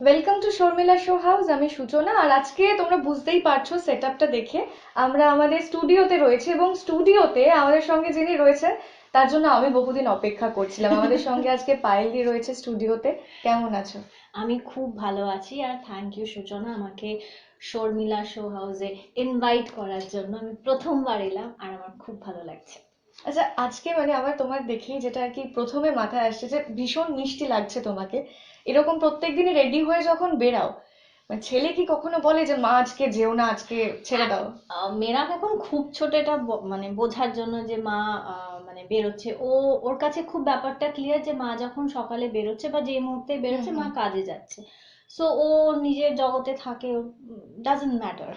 Welcome to Sharmila show house আমি সূচনা আর আজকে তোমরা বুঝতেই পারছ সেট আপটা দেখে। আমরা আমাদের স্টুডিওতে রয়েছে এবং স্টুডিওতে আমাদের সঙ্গে যিনি রয়েছেন তার জন্য আমি বহুদিন অপেক্ষা করছিলাম। আমাদের সঙ্গে আজকে পায়েলদি রয়েছে স্টুডিওতে কেমন আছো? আমি খুব ভালো আছি আর থ্যাংক ইউ সূচনা আমাকে শর্মিলা শো হাউসে ইনভাইট করার জন্য আমি প্রথমবার এলাম আর আমার খুব ভালো লাগছে। আচ্ছা আজকে মানে আমার তোমার দেখেই যেটা আর কি প্রথমে মাথায় আসছে যে ভীষণ মিষ্টি লাগছে তোমাকে। এরকম প্রত্যেক দিনই রেডি হয়ে যখন বেরাও মানে ছেলে কি কখনো বলে যে মা আজকে যেও না আজকে ছেড়ে দাও মেরাক এখন খুব ছোট এটা মানে বোঝার জন্য যে মা আহ, মানে বেরোচ্ছে। ও ওর কাছে খুব ব্যাপারটা ক্লিয়ার যে মা যখন সকালে বেরোচ্ছে বা যে মুহূর্তে বেরোচ্ছে মা কাজে যাচ্ছে। সো ও নিজের জগতে থাকে ডাজন্ট ম্যাটার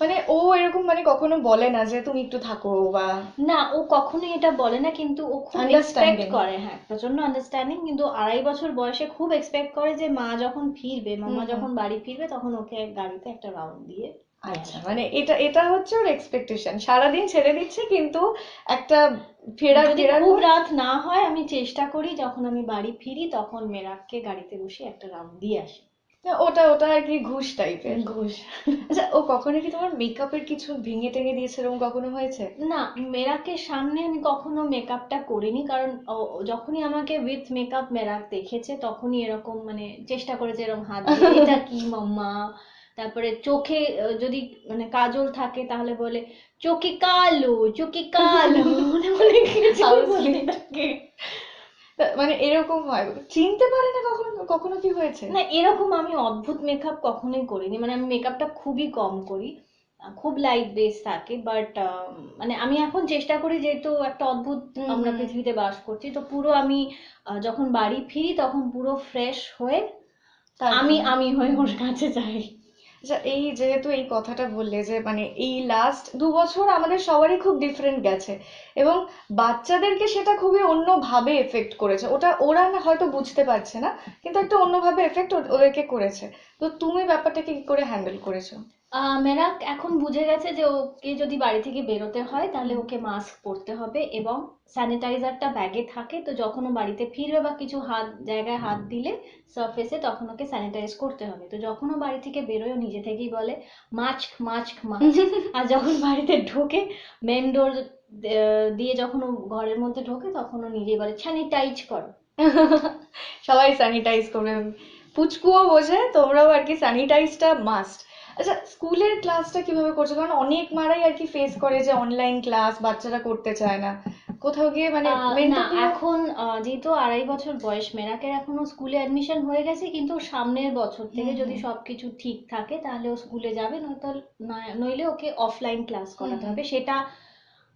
মানে ও এরকম মানে কখনো বলে না যে তুমি একটু থাকো বা না ও কখনোই এটা বলে না কিন্তু ও খুব এক্সপেক্ট করে হ্যাঁ প্রচণ্ড আন্ডারস্ট্যান্ডিং কিন্তু আড়াই বছর বয়সে খুব এক্সপেক্ট করে যে মা যখন ফিরবে মামা। যখন বাড়ি ফিরবে তখন ওকে গাড়িতে একটা রাউন্ড দিয়ে আচ্ছা মানে এটা এটা হচ্ছে ওর এক্সপেকটেশন সারাদিন ছেড়ে দিচ্ছে কিন্তু একটা ফেরার যদি ফেরার খুব রাত না হয় আমি চেষ্টা করি যখন আমি বাড়ি ফিরি তখন মেরাককে গাড়িতে বসে একটা রাউন্ড দিয়ে আসি। ওটা ওটা আর কি ঘুষ টাইপের ঘুষ। আচ্ছা ও কখনো কি তোমার মেকআপের কিছু ভেঙে টেঙে দিয়েছে এরকম কখনো হয়েছে? না মেরাকের সামনে আমি কখনো মেকআপটা করিনি কারণ যখনই আমাকে উইথ মেকআপ মেরাক দেখেছে তখনই এরকম মানে চেষ্টা করেছে এরকম হাত দিয়ে এটা কি মাম্মা? তারপরে চোখে যদি মানে কাজল থাকে তাহলে বলে চোখে কালো চোখে কালো। মানে বলে মানে এরকম হয়। চিনতে পারে না কখনো কখনো কি হয়েছে? না এরকম আমি অদ্ভুত মেকআপ কখনোই করিনি। মানে আমি মেকআপটা খুবই কম করি। খুব লাইট বেস থাকে বাট মানে আমি এখন চেষ্টা করি যেহেতু একটা অদ্ভুত আমরা পৃথিবীতে বাস করছি তো পুরো আমি যখন বাড়ি ফিরি তখন পুরো ফ্রেশ হয়ে? আমি আমি হয়ে ওর কাছে যাই। আচ্ছা এই যেহেতু এই কথাটা বললে যে মানে এই লাস্ট দু বছর আমাদের সবারই খুব ডিফারেন্ট গেছে এবং বাচ্চাদেরকে সেটা খুবই অন্যভাবে এফেক্ট করেছে। ওটা ওরা না হয়তো বুঝতে পারছে না, কিন্তু একটা অন্যভাবে এফেক্ট ওদেরকে করেছে। তো তুমি ব্যাপারটাকে কি করে হ্যান্ডেল করেছ? আহ, মেরাক এখন বুঝে গেছে যে ওকে যদি বাড়ি থেকে বেরোতে হয় তাহলে ওকে মাস্ক পরতে হবে এবং স্যানিটাইজারটা ব্যাগে থাকে। তো যখন ও বাড়িতে ফিরবে বা কিছু হাত জায়গায় হাত দিলে সারফেসে তখন ওকে স্যানিটাইজ করতে হবে। তো যখন ও বাড়ি থেকে বেরোয় ও নিজে থেকেই বলে মাস্ক মাস্ক মাস্ক আর যখন বাড়িতে ঢোকে মেন ডোর দিয়ে যখন ও ঘরের মধ্যে ঢোকে তখন ও নিজেই বলে স্যানিটাইজ করো। সবাই স্যানিটাইজ করবে পুচকুও বোঝে তোমরাও আর কি স্যানিটাইজটা মাস্ট আচ্ছা স্কুলের ক্লাসটা কীভাবে করছ? কারণ অনেক মারাই আর কি ফেস করে যে অনলাইন ক্লাস বাচ্চারা করতে চায় না। কোথাও গিয়ে মানে না এখন যেহেতু আড়াই বছর বয়স মেরাকের এখনও স্কুলে অ্যাডমিশন হয়ে গেছে কিন্তু সামনের বছর থেকে যদি। সবকিছু ঠিক থাকে তাহলে ও স্কুলে যাবে নয়তো নইলে ওকে অফলাইন ক্লাস করাতে হবে। সেটা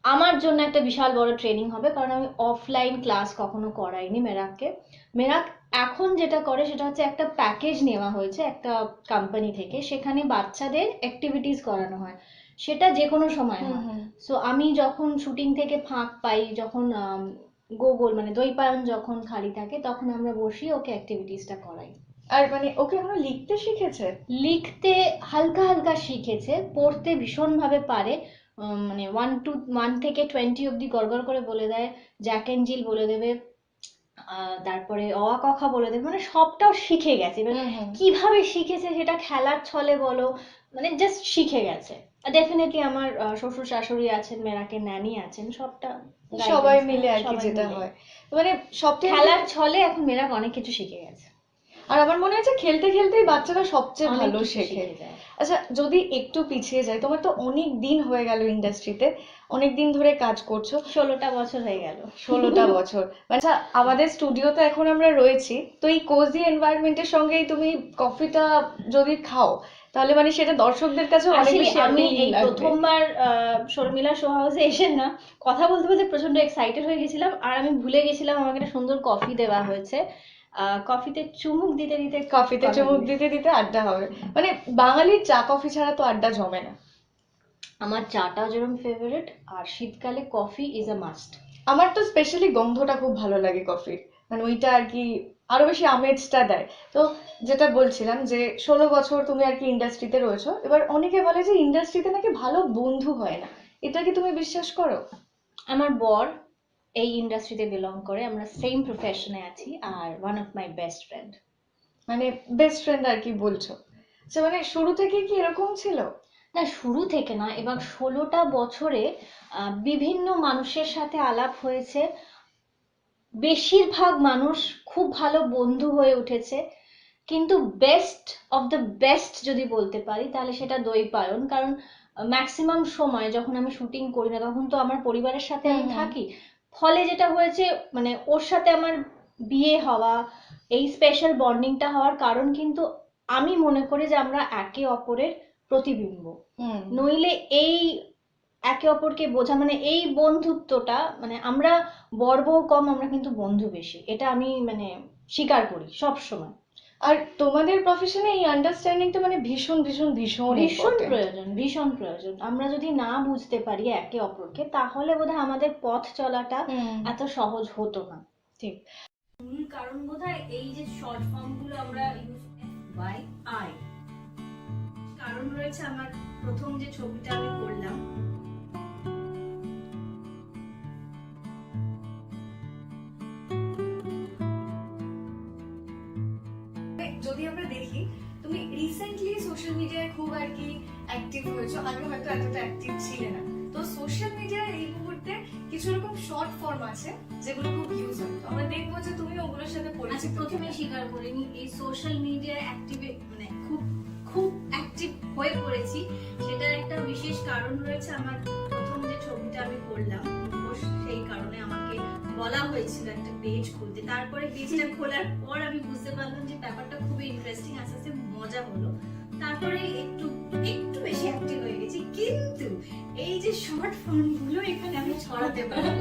আমার জন্য একটা বিশাল বড় ট্রেনিং হবে কারণ আমি অফলাইন ক্লাস কখনো করাইনি মেরাককে। মেরাক এখন যেটা করে সেটা হচ্ছে একটা প্যাকেজ নেওয়া হয়েছে একটা কোম্পানি থেকে। সেখানে বাচ্চাদের অ্যাক্টিভিটিস করানো হয়। সেটা যে কোনো সময় হয়। সো আমি যখন শুটিং থেকে ফাঁক পাই যখন গোগল মানে দইপায়ন যখন খালি থাকে তখন আমরা বসি ওকে অ্যাক্টিভিটিসটা করাই। আর মানে ওকে এখনও লিখতে শিখেছে? লিখতে হালকা হালকা শিখেছে পড়তে ভীষণভাবে পারে। মানে ওয়ান টু ওয়ান থেকে টোয়েন্টি অবধি গড়গড় করে বলে দেয় জ্যাক অ্যান্ড জিল বলে দেবে। তারপরে অ আ ক খ বলে দেবে। মানে সবটাও শিখে গেছে। হুম। কীভাবে শিখেছে সেটা খেলার ছলে বলো মানে জাস্ট শিখে গেছে। ডেফিনেটলি আমার শ্বশুর শাশুড়ি আছেন মেরাকে ন্যানি আছেন সবটা সবাই মিলে আর কি যেটা হয়। মানে সব খেলার ছলে এখন মেয়েরা অনেক কিছু শিখে গেছে। আর আমার মনে হচ্ছে খেলতে খেলতেই বাচ্চারা সবচেয়ে ভালো শেখে আচ্ছা যদি একটু পিছিয়ে যায় তোমার তো অনেক দিন হয়ে গেল ইন্ডাস্ট্রিতে অনেক দিন ধরে কাজ করছ। ষোলোটা বছর হয়ে গেল। ষোলোটা বছর। আচ্ছা আমাদের স্টুডিওতে এখন আমরা রয়েছি তো এই কোজি এনভায়রনমেন্টের সঙ্গেই তুমি কফিটা যদি খাও তাহলে মানে সেটা দর্শকদের কাছে অনেক বেশি আমি এই। প্রথমবার আহ, শর্মিলা শো হাউসে এসে না কথা বলতে বলতে প্রচণ্ড এক্সাইটেড হয়ে গেছিলাম আর আমি ভুলে গেছিলাম আমাকে একটা সুন্দর কফি দেওয়া হয়েছে। কফিতে চুমুক দিতে দিতে কফিতে চুমুক দিতে দিতে আড্ডা হবে। মানে বাঙালির চা কফি ছাড়া তো আড্ডা জমে না। আমার চাটাও যেরকম ফেভারিট আর শীতকালে কফি ইজ আ মাস্ট আমার তো স্পেশালি গন্ধটা খুব ভালো লাগে কফির। মানে ওইটা আর কি আরও বেশি আমেজটা দেয়। তো যেটা বলছিলাম যে ষোলো বছর তুমি আর কি ইন্ডাস্ট্রিতে রয়েছো এবার অনেকে বলে যে ইন্ডাস্ট্রিতে নাকি ভালো বন্ধু হয় না। এটা কি তুমি বিশ্বাস করো? আমার বর এই ইন্ডাস্ট্রিতে বিলং করে আমরা সেম প্রফেশনে আছি আর one of my best friend মানে বেস্ট ফ্রেন্ড আর কি বলছো? আচ্ছা মানে শুরু থেকে কি এরকম ছিল? না শুরু থেকে না এবার ষোলোটা বছরে বিভিন্ন মানুষের সাথে আলাপ হয়েছে। বেশিরভাগ মানুষ খুব ভালো বন্ধু হয়ে উঠেছে। কিন্তু বেস্ট অফ দ্য বেস্ট যদি বলতে পারি তাহলে সেটা দৈপায়ন কারণ ম্যাক্সিমাম সময় যখন আমি শুটিং করি না তখন তো আমার পরিবারের সাথে আমি। থাকি। ফলে যেটা হয়েছে মানে ওর সাথে আমার বিয়ে হওয়া এই স্পেশাল বন্ডিংটা হওয়ার কারণ কিন্তু আমি মনে করি যে আমরা একে অপরের প্রতিবিম্ব। হুম। নইলে এই একে অপরকে বোঝা মানে এই বন্ধুত্বটা মানে আমরা বর্ব কম আমরা কিন্তু বন্ধু বেশি। এটা আমি মানে স্বীকার করি সব সময় আর তোমাদের প্রফেশনে এই আন্ডারস্ট্যান্ডিংটা মানে ভীষণ ভীষণ ভীষণ ভীষণ প্রয়োজন ভীষণ প্রয়োজন। আমরা যদি না বুঝতে পারি একে অপরকে তাহলে বোধহয় আমাদের পথ চলাটা এত সহজ হতো না। ঠিক। মূল কারণ বোধহয় এই যে শর্ট ফর্মগুলো আমরা ইউজ বাই আই কারণ রয়েছে আমার প্রথম যে ছবিটা আমি করলাম আছে যেগুলো খুব ইউজ হয়। আমরা দেখব যে তুমি ওগুলোর সাথে পরিচিত প্রথমে স্বীকার করে নি এই সোশ্যাল মিডিয়ায় অ্যাক্টিভ মানে খুব খুব অ্যাক্টিভ হয়ে পড়েছি। সেটার একটা বিশেষ কারণ রয়েছে আমার প্রথম যে ছবিটা আমি করলাম সেই কারণে আমাকে বলা হয়েছিল একটা পেজ খুলতে। তারপরে পেজটা খোলার পর আমি বুঝতে পারলাম যে ব্যাপারটা খুবই ইন্টারেস্টিং আস্তে আস্তে মজা হলো। তারপরে একটু একটু বেশি অ্যাক্টিভ হয়ে গেছি। কিন্তু এই যে শর্ট ফর্মগুলো এখানে আমি ছড়াতে পারব।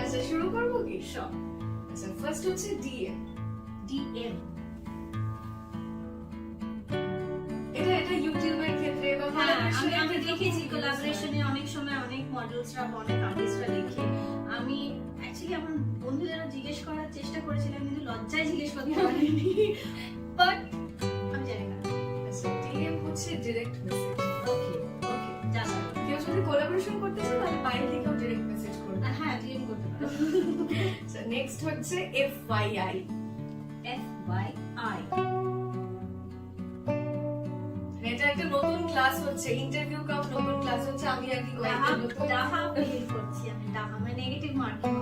আচ্ছা শুরু করব কি? সব। আচ্ছা ফার্স্ট হচ্ছে ডিএম ডিএম এটা এটা ইউটিউবের ক্ষেত্রে বা হ্যাঁ আমি আমি দেখেছি। কোলাবোরেশনে অনেক সময় অনেক মডেলসরা বা অনেক আর্টিস্টরা দেখে। আমি অ্যাকচুয়ালি আমার বন্ধুদেরও জিজ্ঞেস করার চেষ্টা করেছিলাম কিন্তু লজ্জায় জিজ্ঞেস করতে পারিনি। বাট হচ্ছে ডিরেক্ট মেসেজ ওকে ওকে জানা। কেউ যদি কোলাবোরেশন করতে চায় তাহলে বাইরে থেকেও ডিরেক্ট মেসেজ করবে। হ্যাঁ ডিএম করতে পারো। আচ্ছা নেক্সট হচ্ছে F Y I F Y I এটা একটা নতুন ক্লাস হচ্ছে ইন্টারভিউ কাম নতুন ক্লাস হচ্ছে আমি আর কি ডাহা ফিল করছি আমি ডাহা মানে নেগেটিভ মার্কিং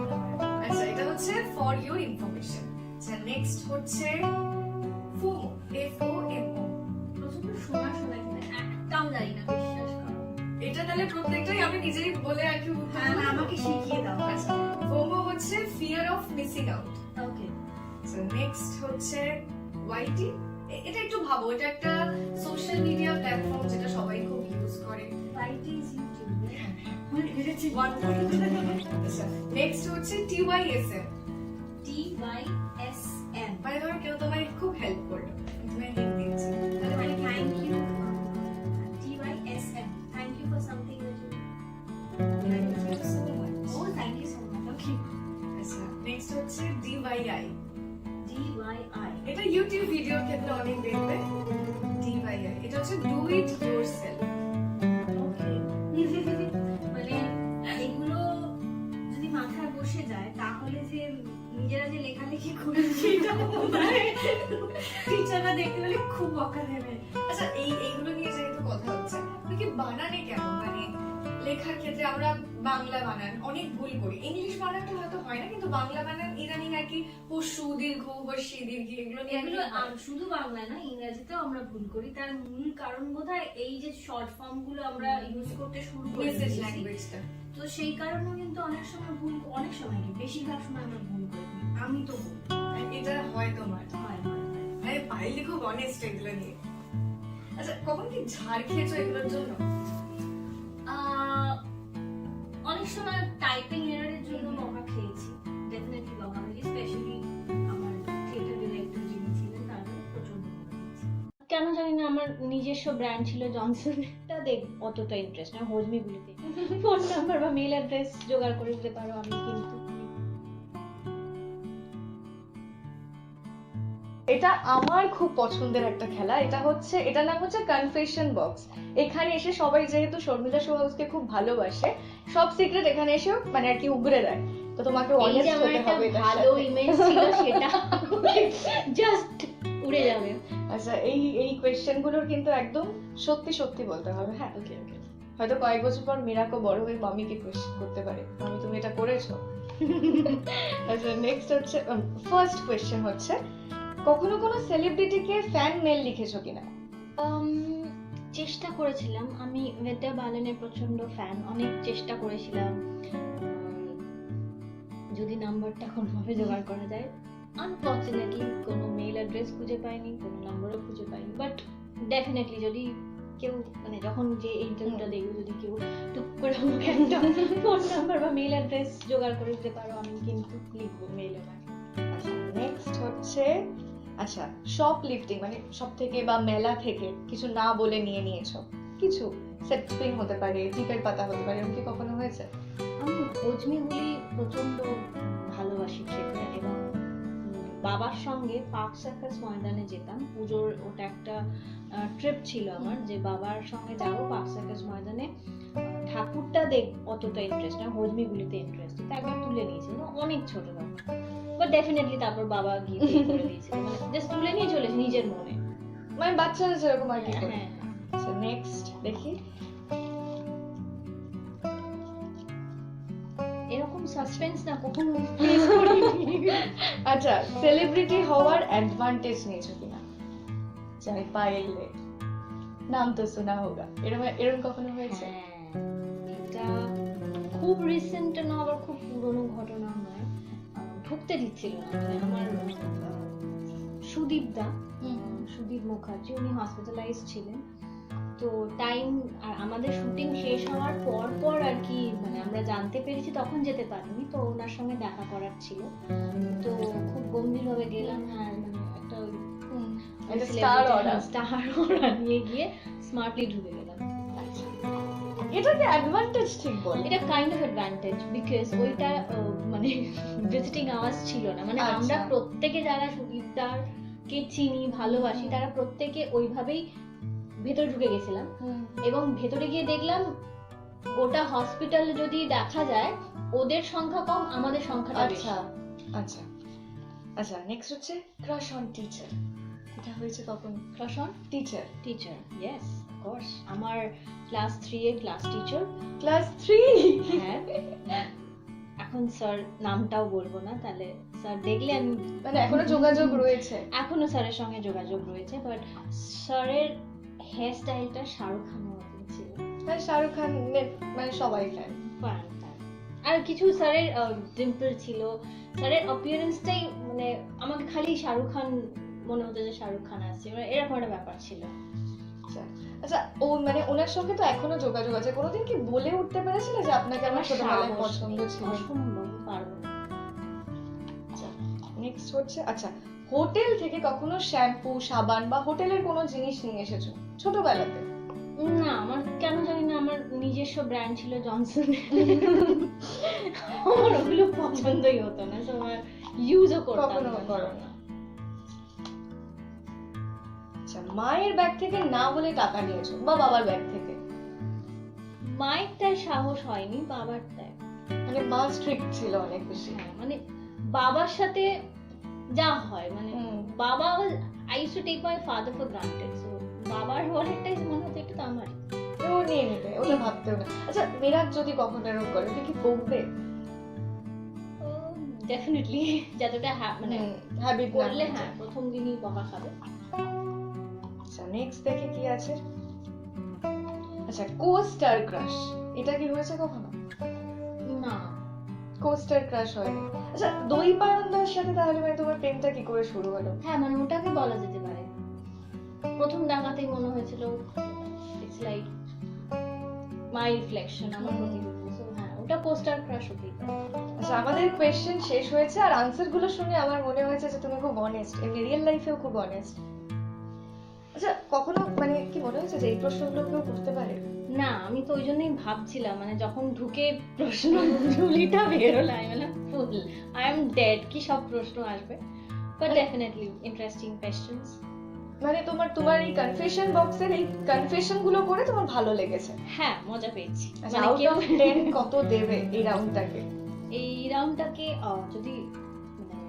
আচ্ছা এটা হচ্ছে ফর ইউর ইনফরমেশন আচ্ছা নেক্সট হচ্ছে একটাও জানি না বিশ্বাস করো। এটা তাহলে প্রত্যেকটাই আমি নিজেই বলে আর কি উত্তর হ্যাঁ আমাকে শিখিয়ে দাও। আচ্ছা ফোমো হচ্ছে fear of missing out okay আচ্ছা নেক্সট হচ্ছে ওয়াইটি এটা একটু ভাবো এটা একটা সোশ্যাল মিডিয়া প্ল্যাটফর্ম যেটা সবাই খুব ইউজ করে। রাইট ইজ ইউটিউব মানে আচ্ছা নেক্সট হচ্ছে TYSM T Y S M মানে ধরো কেউ তোমায় খুব হেল্প ডি ওয়াই আই এটা ইউটিউব ভিডিওর ক্ষেত্রে অনেক দেখবে। ডিওয়াইআই এটা হচ্ছে ডু ইট ইয়োরসেলফ ওকে মানে এগুলো যদি মাথায় বসে যায় তাহলে যে নিজেরা যে লেখালেখি করি সেটা টিচাররা দেখতে পেলে খুব বকা দেবে। আচ্ছা এই এইগুলো নিয়ে যেহেতু কথা হচ্ছে কি বানানে কেমন? মানে লেখার ক্ষেত্রে আমরা বাংলা বানান অনেক ভুল করি। ইংলিশ বানানটা হয়তো হয় না কিন্তু বাংলা বানান ইদানিং আর কি পশু দীর্ঘ বর্ষী দীর্ঘ এগুলো এগুলো শুধু বাংলায় না ইংরেজিতেও আমরা ভুল করি। তার মূল কারণ বোধহয় এই যে শর্ট ফর্মগুলো আমরা ইউজ করতে শুরু করে মেসেজ ল্যাঙ্গুয়েজটা তো সেই কারণে কিন্তু অনেক সময় ভুল অনেক সময় কি বেশিরভাগ সময় আমরা ভুল করি। আমি তো ভুল। এটা হয় তোমার। হয় হয় হয়। আরে পাইলে খুব অনেস্ট এগুলো নিয়ে। আচ্ছা কখন কি ঝাড় খেয়েছো এগুলোর জন্য? অনেক সময় টাইপিং এররের জন্য বকা খেয়েছি। ডেফিনেটলি বকা স্পেশালি আমার থিয়েটার ডিরেক্টর যিনি ছিলেন তার প্রচণ্ড কেন জানি না আমার নিজস্ব ব্র্যান্ড ছিল জনসনটা দেখ অতটা ইন্টারেস্ট না হজমিগুলিতে ফোন নাম্বার বা মেল অ্যাড্রেস জোগাড় করে দিতে পারো আমি কিন্তু। এটা আমার খুব পছন্দের একটা খেলা। এটা হচ্ছে এটার নাম হচ্ছে কনফেশন বক্স এখানে এসে সবাই যেহেতু শর্মিলা সোহাগকে খুব ভালোবাসে সব সিক্রেট এখানে এসে মানে আর কি উগরে দেয়। তো তোমাকে অনেস্ট হতে হবে ভালো ইমেজ ছিল সেটা। জাস্ট উড়ে যাবে। আচ্ছা এই এই কোয়েশ্চেনগুলোর কিন্তু একদম সত্যি সত্যি বলতে হবে। হ্যাঁ ওকে ওকে হয়তো কয়েক বছর পর মিরাকো বড় হয়ে মামিকে কোয়েশ্চেন করতে পারে। মামি তুমি এটা করেছ? আচ্ছা নেক্সট হচ্ছে ফার্স্ট কোয়েশ্চেন হচ্ছে কখনো কোনো সেলিব্রিটিকে ফ্যান মেল লিখেছো কিনা? চেষ্টা করেছিলাম। আমি ওয়েদার বালেনের প্রচণ্ড ফ্যান অনেক চেষ্টা করেছিলাম। যদি নাম্বারটা কোনোভাবে জোগাড় করা যায়। আনফর্চুনেটলি কোনো মেল অ্যাড্রেস খুঁজে পাইনি কোনো নাম্বারও খুঁজে পাইনি। বাট ডেফিনেটলি যদি কেউ মানে যখন যে ইন্টারভিউটা দেখবে যদি কেউ টুক করে আমাকে একটা ফোন নাম্বার বা মেল অ্যাড্রেস জোগাড় করে দিতে পারো আমি কিন্তু লিখব মেলে আচ্ছা নেক্সট হচ্ছে আচ্ছা শপ লিফটিং মানে সব থেকে বা মেলা থেকে কিছু না বলে নিয়ে নিয়েছো কিছু সেট স্পিন হতে পারে টিপের পাতা হতে পারে এরকম কি কখনো হয়েছে? আমি হজমিগুলি প্রচণ্ড ভালোবাসি খেতে এবং বাবার সঙ্গে পার্ক সার্কাস ময়দানে যেতাম। পুজোর ওটা একটা ট্রিপ ছিল আমার যে বাবার সঙ্গে যাব পার্ক সার্কাস ময়দানে। ঠাকুরটা দেখ অতটা ইন্টারেস্ট না হজমিগুলিতে ইন্টারেস্ট তো একবার তুলে নিয়েছিল অনেক ছোট বাট ডেফিনেটলি তারপর বাবা গিয়ে করে দিয়েছিল মানে জাস্ট তুলে নিয়ে চলেছে নিজের মনে। মানে বাচ্চারা যেরকম আর কি হ্যাঁ করে। হ্যাঁ। আচ্ছা নেক্সট দেখি। এরকম সাসপেন্স না কখনো আচ্ছা সেলিব্রিটি হওয়ার অ্যাডভান্টেজ নিয়েছো কিনা? চাই পাইলে। নাম তো শোনা হোগা এরকম এরকম কখনো হয়েছে? হ্যাঁ, এটা খুব রিসেন্ট না আবার খুব পুরনো ঘটনা। ঢুকতে দিচ্ছিল মানে আমার সুদীপ দা সুদীপ মুখার্জি উনি হসপিটালাইজ ছিলেন। তো টাইম আর আমাদের শুটিং শেষ হওয়ার পর পর আর কি মানে আমরা জানতে পেরেছি তখন যেতে পারিনি তো ওনার সঙ্গে দেখা করার ছিল। তো খুব গম্ভীরভাবে গেলাম আর মানে একটা স্টার অর্ডার নিয়ে গিয়ে স্মার্টলি ঢুকে গেলাম। এটাকে অ্যাডভান্টেজ ঠিক বল। এটা কাইন্ড অফ অ্যাডভান্টেজ বিকজ ওইটা মানে ভিজিটিং আওয়ার্স ছিল না। মানে আচ্ছা। আমরা প্রত্যেকে যারা সুদীপদার কে চিনি ভালোবাসি তারা প্রত্যেকে ওইভাবেই ভেতরে ঢুকে গেছিলাম। এবং ভেতরে গিয়ে দেখলাম গোটা হসপিটাল যদি দেখা যায় ওদের সংখ্যা কম আমাদের সংখ্যাটা বেশি। আচ্ছা। আচ্ছা। আচ্ছা নেক্সট হচ্ছে ক্রাশ অন টিচার এটা হয়েছে কখন প্রশান টিচার টিচার ইয়েস কোর্স আমার ক্লাস থ্রি এর ক্লাস টিচার ক্লাস থ্রি হ্যাঁ। এখন স্যার নামটাও বলব না তাহলে স্যার দেখলে আমি মানে এখনও যোগাযোগ রয়েছে? এখনও স্যারের সঙ্গে যোগাযোগ রয়েছে বাট স্যারের হেয়ার স্টাইলটা শাহরুখ খানের মতন ছিল মানে শাহরুখ খান মানে সবাই ফ্যান fun. আর কিছু স্যারের ডিম্পল ছিল। স্যারের অপিয়ারেন্সটাই মানে আমাকে খালি শাহরুখ খান মনে হতো যে শাহরুখ খান আসছে মানে এরকম একটা ব্যাপার ছিল। আচ্ছা। আচ্ছা ও মানে ওনার সঙ্গে তো এখনও যোগাযোগ আছে। কোনোদিন কি বলে উঠতে পেরেছিলে যে আপনাকে আমার ছোটবেলায় পছন্দ ছিল? পারব নেক্সট হচ্ছে আচ্ছা হোটেল থেকে কখনো শ্যাম্পু সাবান বা হোটেলের কোনো জিনিস নিয়ে এসেছ? ছোটবেলাতে? না আমার কেন জানি না আমার নিজস্ব ব্র্যান্ড ছিল জনসন আমার ওগুলো পছন্দই হতো না তো আমার ইউজও করতাম না। আচ্ছা মায়ের ব্যাগ থেকে না বলে টাকা নিয়েছো বা বাবার ব্যাগ থেকে? মায়েরটায় সাহস হয়নি বাবারটায় মানে মা স্ট্রিক্ট ছিল অনেক বেশি। হ্যাঁ, মানে বাবার সাথে যা হয় মানে বাবা I use to take my father for granted so বাবার ওয়ালেটটাই মনে হতো একটু তো আমারই। ও নিয়ে নিবে ওটা ভাবতেও না। আচ্ছা মেরাজ যদি কখনো এরকম করে তুই কি বকবে ডেফিনেটলি যতটা মানে হ্যাবিট করলে হ্যাঁ প্রথম দিনই বকা খাবে। নেক্সট দেখে কি আছে? আচ্ছা কো স্টার ক্রাশ এটা কি হয়েছে কখনো? না। কো স্টার ক্রাশ হয়নি। আচ্ছা দই সাথে তাহলে মানে তোমার প্রেমটা কি করে শুরু হলো? হ্যাঁ মানে ওটাকে বলা যেতে পারে। প্রথম মনে হয়েছিল ইটস লাইক মাই রিফ্লেকশন আমার প্রতিরূপ। হ্যাঁ ওটা পোস্টার ক্রাশ হতেই আচ্ছা আমাদের কোয়েশ্চেন শেষ হয়েছে আর আনসারগুলো শুনে আমার মনে হয়েছে যে তুমি খুব অনেস্ট এমনি রিয়েল লাইফেও খুব অনেস্ট আচ্ছা কখনো মানে কি মনে হয়েছে যে এই প্রশ্নগুলো কেউ করতে পারে? না আমি তো ওই জন্যই ভাবছিলাম মানে যখন ঢুকে প্রশ্ন ঝুলিটা বেরোলো আমি মানে ফুল আই এম ডেড কি সব প্রশ্ন আসবে? বাট ডেফিনেটলি ইন্টারেস্টিং কোয়েশ্চেন্স মানে তোমার তোমার এই কনফেশন বক্সের এই কনফেশনগুলো করে তোমার ভালো লেগেছে? হ্যাঁ মজা পেয়েছি। আচ্ছা মানে কেউ অফ টেন কত দেবে এই রাউন্ডটাকে এই রাউন্ডটাকে যদি মানে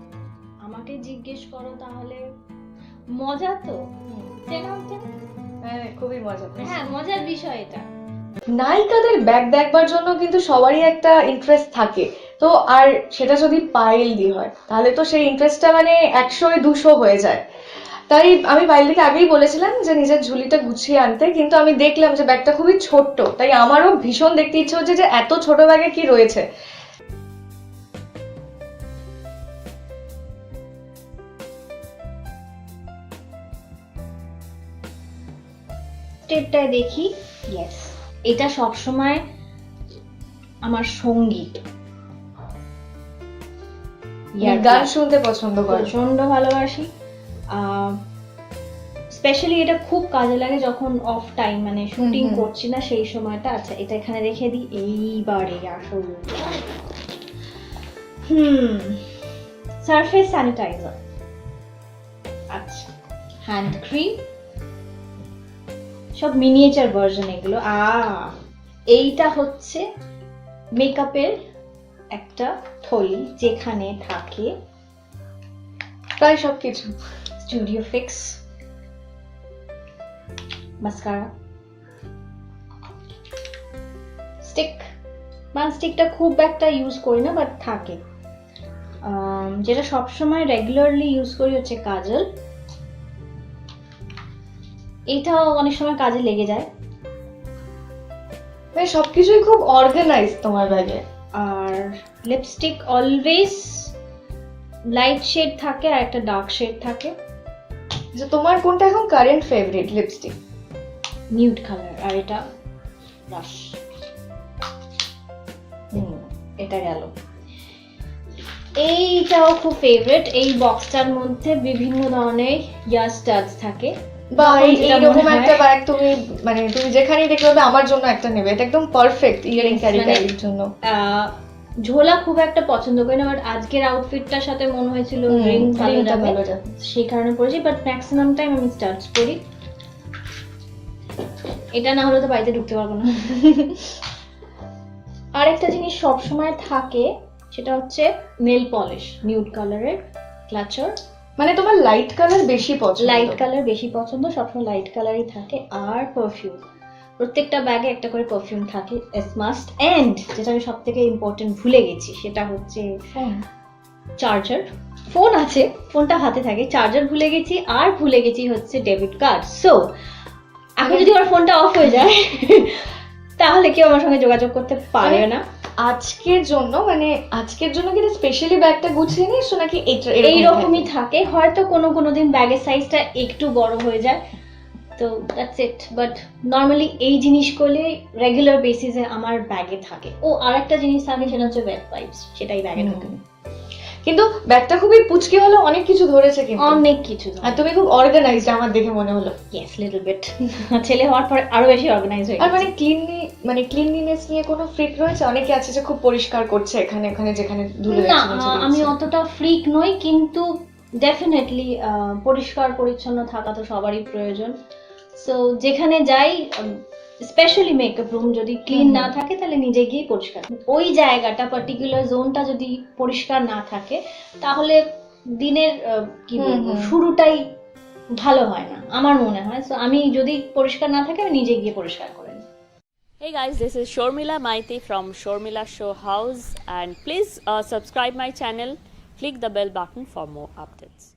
আমাকে জিজ্ঞেস করো তাহলে মজা তো। টেন আউট হ্যাঁ খুবই মজা হ্যাঁ মজার বিষয় এটা। নায়িকাদের ব্যাগ দেখবার জন্য কিন্তু সবারই একটা ইন্টারেস্ট থাকে। তো আর সেটা যদি পায়েল দি হয় তাহলে তো সেই ইন্টারেস্টটা মানে একশোয় দুশো হয়ে যায়। তাই আমি পায়েলদিকে আগেই বলেছিলাম যে নিজের ঝুলিটা গুছিয়ে আনতে কিন্তু আমি দেখলাম যে ব্যাগটা খুবই ছোট্ট। তাই আমারও ভীষণ দেখতে ইচ্ছে হচ্ছে যে এত ছোট ব্যাগে কি রয়েছে? স্টেপটায় দেখি। ইয়েস এটা সবসময় আমার সঙ্গী গান শুনতে পছন্দ করে। প্রচণ্ড ভালোবাসি। স্পেশালি এটা খুব কাজে লাগে যখন অফ টাইম মানে শুটিং করছি না সেই সময়টা। আচ্ছা এটা এখানে রেখে দিই। এইবারে আসল হুম সারফেস স্যানিটাইজার আচ্ছা হ্যান্ড ক্রিম সব মিনিয়েচার ভার্জন এগুলো। আ এইটা হচ্ছে মেকআপের একটা থলি যেখানে থাকে প্রায় সব কিছু স্টুডিও ফিক্স মাস্কারা স্টিক মান স্টিকটা খুব একটা ইউজ করি না বাট থাকে। যেটা সবসময় রেগুলারলি ইউজ করি হচ্ছে কাজল। এটাও অনেক সময় কাজে লেগে যায়। মানে সবকিছুই খুব অর্গানাইজ তোমার ব্যাগে আর লিপস্টিক অলওয়েজ লাইট শেড থাকে আর একটা ডার্ক শেড থাকে। যে তোমার কোনটা এখন current favourite lipstick nude colour আর এটা রাশ হুম এটা গেল। এইটাও খুব ফেভারিট এই বক্সটার মধ্যে বিভিন্ন ধরনের ইয়ার স্টাডস থাকে। বা এইরকম একটা ব্যাগ তুমি মানে তুমি যেখানেই দেখতে পাবে আমার জন্য একটা নেবে। এটা একদম পারফেক্ট ইয়ারিং ক্যারি মানে- ক্যারির জন্য। ঝোলা খুব একটা পছন্দ করি না বাট আজকের আউটফিটটার সাথে মনে হয়েছিল রিং ভালো যাবে সেই কারণে পড়েছি বাট ম্যাক্সিমাম টাইম আমি স্টার্টস করি এটা না হলে তো বাড়িতে ঢুকতে পারব না। আরেকটা জিনিস সব সময় থাকে সেটা হচ্ছে নেল পলিশ নিউড কালারের ক্লাচার মানে তোমার লাইট কালার বেশি পছন্দ? লাইট কালার বেশি পছন্দ সবসময় লাইট কালারই থাকে। আর পারফিউম প্রত্যেকটা ব্যাগে একটা করে পারফিউম থাকে এস মাস্ট অ্যান্ড যেটা আমি সব থেকে ইম্পর্টেন্ট ভুলে গেছি সেটা হচ্ছে চার্জার ফোন আছে ফোনটা হাতে থাকে। চার্জার ভুলে গেছি আর ভুলে গেছি হচ্ছে ডেবিট কার্ড সো এখন যদি আমার ফোনটা অফ হয়ে যায় তাহলে কেউ আমার সঙ্গে যোগাযোগ করতে পারে না। আজকের জন্য মানে আজকের জন্য কিন্তু স্পেশালি ব্যাগটা গুছিয়ে নিস নাকি এইরকমই থাকে? হয়তো কোনো কোনো দিন ব্যাগের সাইজটা একটু বড় হয়ে যায়। তো দ্যাটস ইট বাট নর্মালি এই জিনিস জিনিসগুলি রেগুলার বেসিসে আমার ব্যাগে থাকে। ও আরেকটা জিনিস থাকে সেটা হচ্ছে ওয়েট পাইপস সেটাই ব্যাগে। থাকে। কিন্তু ব্যাগটা খুবই পুচকি হলো অনেক কিছু ধরেছে কিন্তু। অনেক কিছু আর তুমি খুব অর্গানাইজড আমার দেখে মনে হলো। ইয়েস লিটল বিট ছেলে হওয়ার পরে আরও বেশি অর্গানাইজ হয়ে আর মানে ক্লিনলি মানে ক্লিনলিনেস নিয়ে কোনো ফ্রিক রয়েছে? অনেকে আছে যে খুব পরিষ্কার করছে এখানে ওখানে যেখানে ধুলো না আমি অতটা ফ্রিক নই কিন্তু ডেফিনেটলি পরিষ্কার পরিচ্ছন্ন থাকা তো সবারই প্রয়োজন। সো যেখানে যাই স্পেশালি মেকআপ রুম যদি ক্লিন না থাকে তাহলে নিজে গিয়ে পরিষ্কার ওই জায়গাটা পার্টিকুলার জোনটা যদি পরিষ্কার না থাকে তাহলে দিনের কি বলব শুরুটাই ভালো হয় না আমার মনে হয়। সো আমি যদি পরিষ্কার না থাকে আমি নিজে গিয়ে পরিষ্কার করে নিই। Hey guys, this is Shormila Maiti from Shormila Show House and please uh, subscribe my channel, click the bell button for more updates.